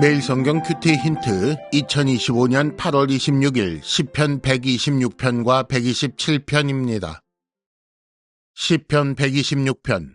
매일 성경 큐티 힌트 2025년 8월 26일 10편 126편과 127편입니다. 10편 126편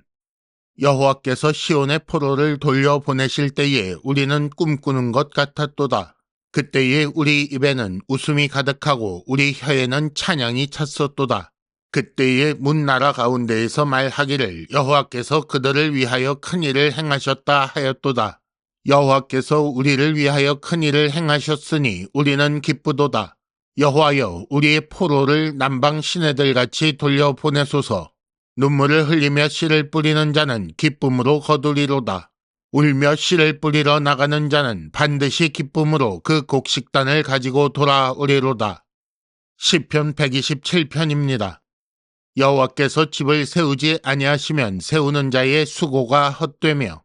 여호와께서 시온의 포로를 돌려보내실 때에 우리는 꿈꾸는 것 같았도다. 그때에 우리 입에는 웃음이 가득하고 우리 혀에는 찬양이 찼었도다. 그때에 문 나라 가운데에서 말하기를 여호와께서 그들을 위하여 큰 일을 행하셨다 하였도다. 여호와께서 우리를 위하여 큰 일을 행하셨으니 우리는 기쁘도다. 여호와여 우리의 포로를 남방 시내들 같이 돌려보내소서. 눈물을 흘리며 씨를 뿌리는 자는 기쁨으로 거두리로다. 울며 씨를 뿌리러 나가는 자는 반드시 기쁨으로 그 곡식단을 가지고 돌아오리로다. 시편 127편입니다. 여호와께서 집을 세우지 아니하시면 세우는 자의 수고가 헛되며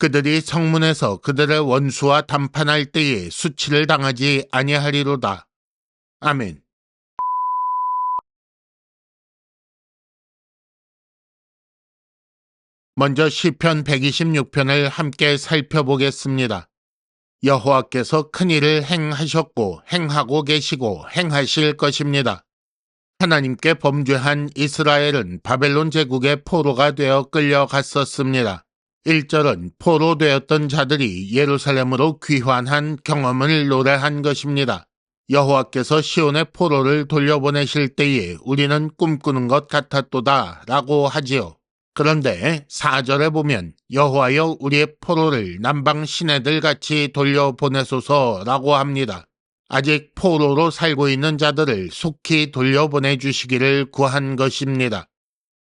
그들이 성문에서 그들의 원수와 담판할 때에 수치를 당하지 아니하리로다. 아멘. 먼저 시편 126편을 함께 살펴보겠습니다. 여호와께서 큰 일을 행하셨고 행하고 계시고 행하실 것입니다. 하나님께 범죄한 이스라엘은 바벨론 제국의 포로가 되어 끌려갔었습니다. 1절은 포로되었던 자들이 예루살렘으로 귀환한 경험을 노래한 것입니다. 여호와께서 시온의 포로를 돌려보내실 때에 우리는 꿈꾸는 것 같았도다 라고 하지요. 그런데 4절에 보면 여호와여 우리의 포로를 남방 시내들 같이 돌려보내소서 라고 합니다. 아직 포로로 살고 있는 자들을 속히 돌려보내 주시기를 구한 것입니다.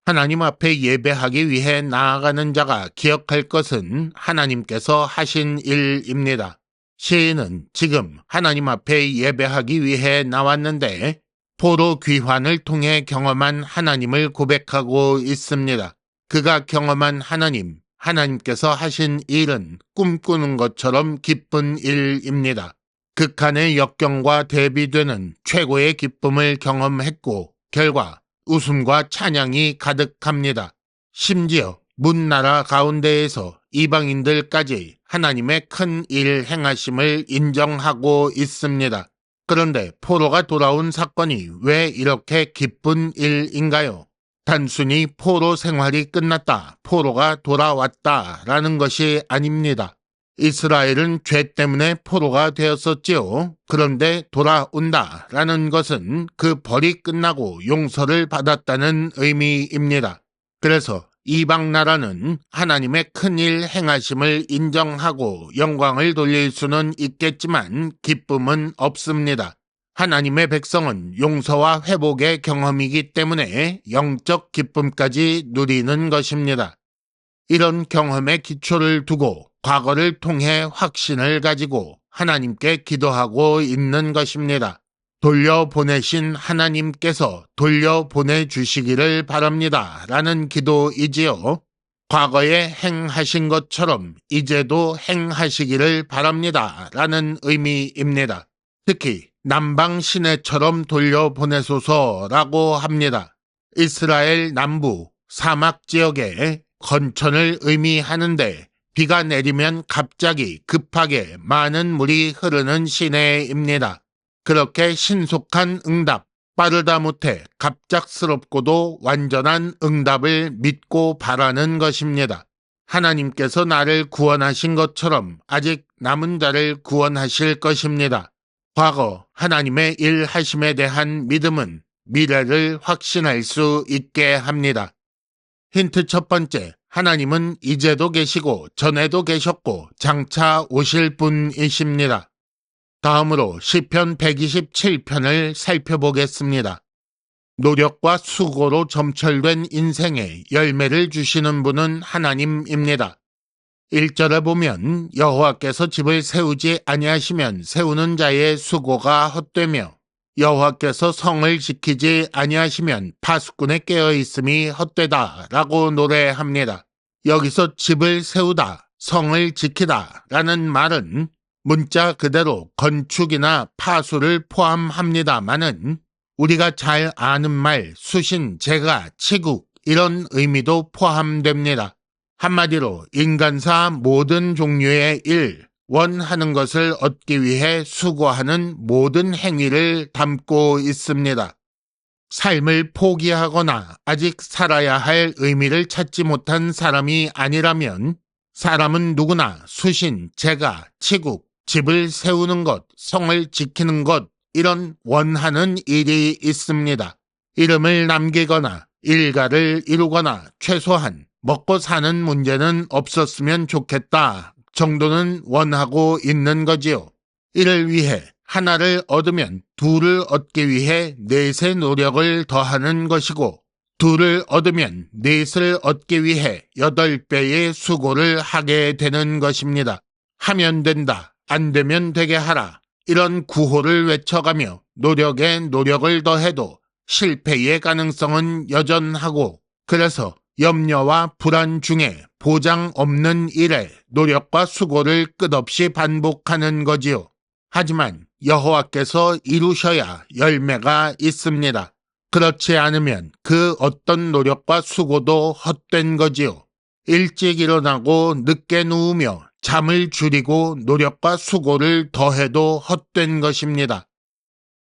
하나님 앞에 예배하기 위해 나아가는 자가 기억할 것은 하나님께서 하신 일입니다. 시인은 지금 하나님 앞에 예배하기 위해 나왔는데 포로 귀환을 통해 경험한 하나님을 고백하고 있습니다. 그가 경험한 하나님, 하나님께서 하신 일은 꿈꾸는 것처럼 기쁜 일입니다. 극한의 역경과 대비되는 최고의 기쁨을 경험했고 결과 웃음과 찬양이 가득합니다. 심지어 문나라 가운데에서 이방인들까지 하나님의 큰 일 행하심을 인정하고 있습니다. 그런데 포로가 돌아온 사건이 왜 이렇게 기쁜 일인가요? 단순히 포로 생활이 끝났다, 포로가 돌아왔다 라는 것이 아닙니다. 이스라엘은 죄 때문에 포로가 되었었지요. 그런데 돌아온다 라는 것은 그 벌이 끝나고 용서를 받았다는 의미입니다. 그래서 이방 나라는 하나님의 큰일 행하심을 인정하고 영광을 돌릴 수는 있겠지만 기쁨은 없습니다. 하나님의 백성은 용서와 회복의 경험이기 때문에 영적 기쁨까지 누리는 것입니다. 이런 경험의 기초를 두고 과거를 통해 확신을 가지고 하나님께 기도하고 있는 것입니다. 돌려보내신 하나님께서 돌려보내 주시기를 바랍니다. 라는 기도이지요. 과거에 행하신 것처럼 이제도 행하시기를 바랍니다. 라는 의미입니다. 특히 남방 시내처럼 돌려보내소서라고 합니다. 이스라엘 남부 사막 지역에 건천을 의미하는데 비가 내리면 갑자기 급하게 많은 물이 흐르는 시내입니다. 그렇게 신속한 응답, 빠르다 못해 갑작스럽고도 완전한 응답을 믿고 바라는 것입니다. 하나님께서 나를 구원하신 것처럼 아직 남은 자를 구원하실 것입니다. 과거 하나님의 일하심에 대한 믿음은 미래를 확신할 수 있게 합니다. 힌트 첫 번째, 하나님은 이제도 계시고 전에도 계셨고 장차 오실 분이십니다. 다음으로 시편 127편을 살펴보겠습니다. 노력과 수고로 점철된 인생에 열매를 주시는 분은 하나님입니다. 1절에 보면 여호와께서 집을 세우지 아니하시면 세우는 자의 수고가 헛되며 여호와께서 성을 지키지 아니하시면 파수꾼의 깨어 있음이 헛되다라고 노래합니다. 여기서 집을 세우다, 성을 지키다라는 말은 문자 그대로 건축이나 파수를 포함합니다마는 우리가 잘 아는 말 수신, 제가, 치국 이런 의미도 포함됩니다. 한마디로 인간사 모든 종류의 일, 원하는 것을 얻기 위해 수고하는 모든 행위를 담고 있습니다. 삶을 포기하거나 아직 살아야 할 의미를 찾지 못한 사람이 아니라면 사람은 누구나 수신, 재가, 치국, 집을 세우는 것, 성을 지키는 것, 이런 원하는 일이 있습니다. 이름을 남기거나 일가를 이루거나 최소한 먹고 사는 문제는 없었으면 좋겠다 정도는 원하고 있는 거지요. 이를 위해 하나를 얻으면 둘을 얻기 위해 넷의 노력을 더하는 것이고 둘을 얻으면 넷을 얻기 위해 여덟 배의 수고를 하게 되는 것입니다. 하면 된다, 안 되면 되게 하라. 이런 구호를 외쳐가며 노력에 노력을 더해도 실패의 가능성은 여전하고 그래서 염려와 불안 중에 보장 없는 일에 노력과 수고를 끝없이 반복하는 거지요. 하지만 여호와께서 이루셔야 열매가 있습니다. 그렇지 않으면 그 어떤 노력과 수고도 헛된 거지요. 일찍 일어나고 늦게 누우며 잠을 줄이고 노력과 수고를 더해도 헛된 것입니다.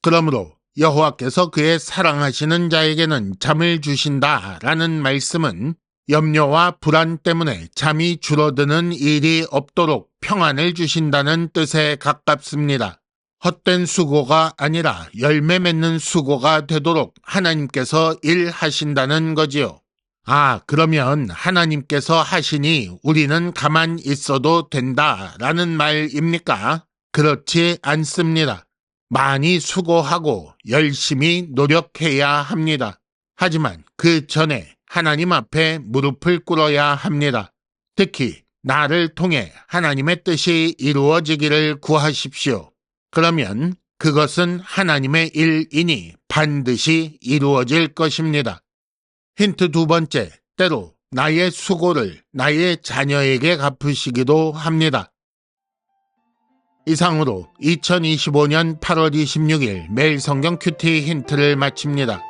그러므로 여호와께서 그의 사랑하시는 자에게는 잠을 주신다라는 말씀은 염려와 불안 때문에 잠이 줄어드는 일이 없도록 평안을 주신다는 뜻에 가깝습니다. 헛된 수고가 아니라 열매 맺는 수고가 되도록 하나님께서 일하신다는 거지요. 아, 그러면 하나님께서 하시니 우리는 가만 있어도 된다 라는 말입니까? 그렇지 않습니다. 많이 수고하고 열심히 노력해야 합니다. 하지만 그 전에 하나님 앞에 무릎을 꿇어야 합니다. 특히 나를 통해 하나님의 뜻이 이루어지기를 구하십시오. 그러면 그것은 하나님의 일이니 반드시 이루어질 것입니다. 힌트 두 번째, 때로 나의 수고를 나의 자녀에게 갚으시기도 합니다. 이상으로 2025년 8월 26일 매일 성경 큐티 힌트를 마칩니다.